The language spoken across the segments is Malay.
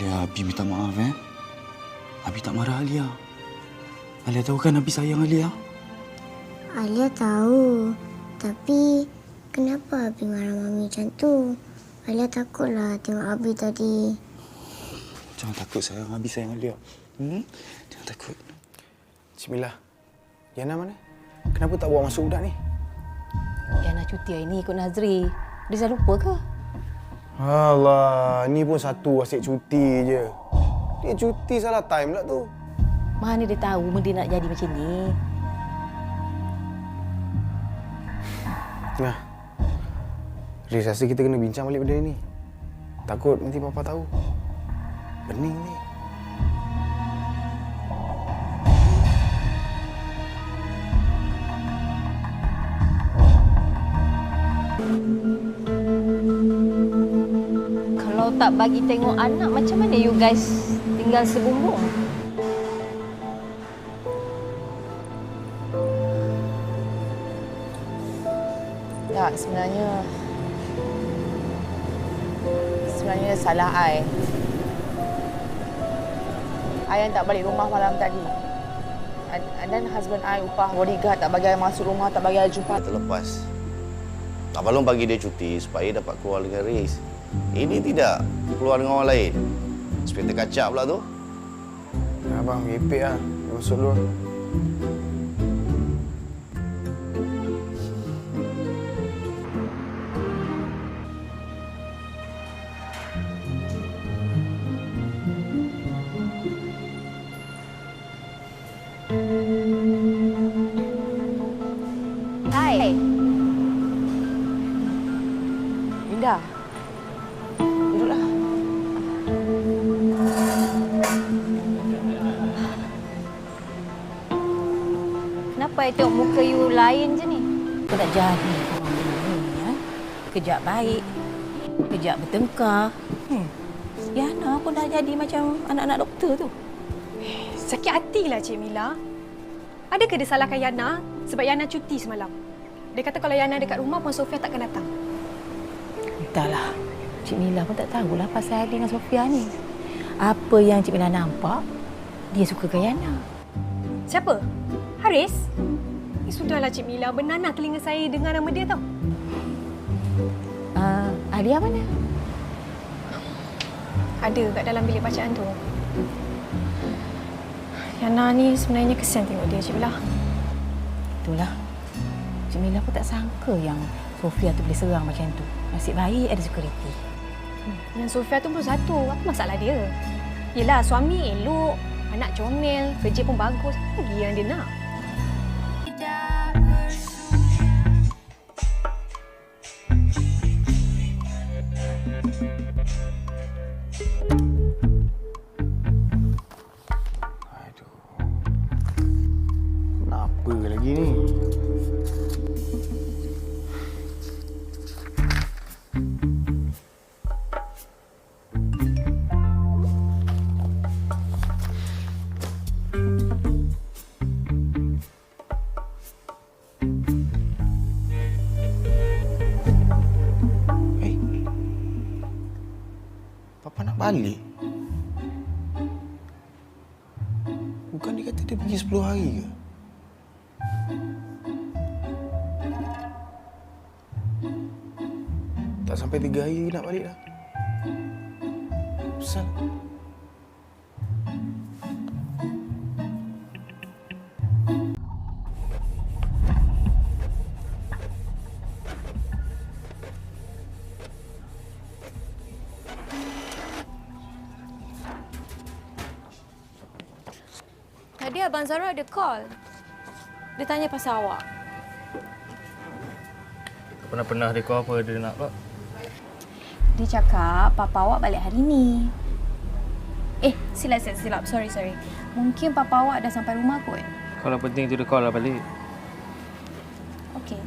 Alia, Abi minta maaf eh. Abi tak marah Alia. Alia tahu kan Abi sayang Alia. Alia tahu. Tapi kenapa Abi marah Mami macam tu? Alia takutlah tengok Abi tadi. Jangan takut sayang. Abi sayang Alia. Hmm? Jangan takut. Cik Mila, Yana mana? Kenapa tak bawa masuk budak ni? Yana cuti hari ni ikut Nazri. Dia dah lupa ke? Allah, ni pun satu asyik cuti je. Dia cuti salah time pula tu. Mana dia tahu benda nak jadi macam ni? Nah. Riz rasa kita kena bincang balik benda ni. Takut nanti papa tahu. Bening ni. Tak bagi tengok anak, macam mana you guys tinggal sebumbung? Tak, sebenarnya... Sebenarnya salah I. I yang tak balik rumah malam tadi. And, and then husband I upah bodyguard tak bagi I masuk rumah, tak bagi I jumpa. terlepas. Abang Long bagi dia cuti supaya dapat keluar dengan Riz. Ini tidak. Keluar dengan orang lain. Sepeta kacak pula tu. Abang mepek lah. Dia masuk dulu. Hai. Linda. Kenapa I tengok muka you lain je ni? Kau nak jadi orang ni, ya? Kejap baik, kejap bertengkar. Hmm. Yana pun dah jadi macam anak-anak doktor tu. Sakit hatilah Cik Mila. Adakah dia salahkan Yana sebab Yana cuti semalam? Dia kata kalau Yana dekat rumah pun Sofia takkan datang. Entahlah. Cik Mila pun tak tahulah pasal Adi dengan Sofia ni. Apa yang Cik Mila nampak, dia suka ke Yana. Siapa? Haris? Eh, sudahlah Cik Mila, benanah telinga saya dengar nama dia tau. Uh, Alia mana? Ada kat dalam bilik bacaan tu. Yana ni sebenarnya kesian tengok dia Cik Mila. Itulah. Cik Mila pun tak sangka yang Sofia tu boleh serang macam tu. Nasib baik ada security. Yang Sofia tu pun satu. Apa masalah dia? Yelah, suami elok, anak comel, kerja pun bagus. Apa lagi yang dia nak? Balik? Bukan dia kata dia pergi 10 hari ke? Tak sampai 3 hari nak balik dah. Pasal Tadi Abang Zara ada call. Dia tanya pasal awak. Pernah-pernah dia call apa dia nak pula? Dia cakap papa awak balik hari ni. Eh, silap, silap, silap. Sorry, sorry. Mungkin papa awak dah sampai rumah kot. Kalau penting tu dia call lah balik. Okey.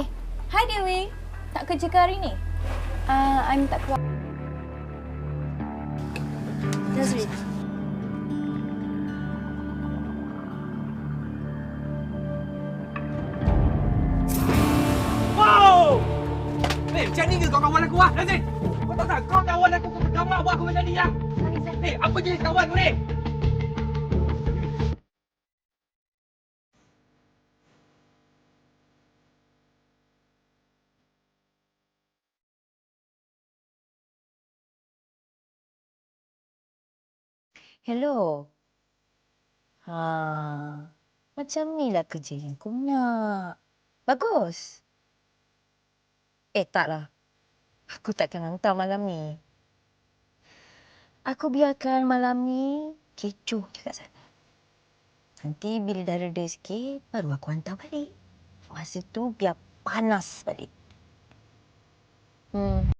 Eh, hi Dewi. Tak kerja ke hari ni? Uh, I'm tak kuat. Nazri. Macam ni ke kau kawan aku lah, Nazrin? Kau tahu tak kau kawan aku kau gambar buat aku macam ni lah? Eh, apa jenis kawan kau ni? Hello. Ha, macam ni lah kerja yang kau nak. Bagus. Eh, taklah. Aku takkan hantar malam ni. Aku biarkan malam ni kecoh je kat sana. Nanti bila dah reda sikit, baru aku hantar balik. Masa tu biar panas balik. Hmm.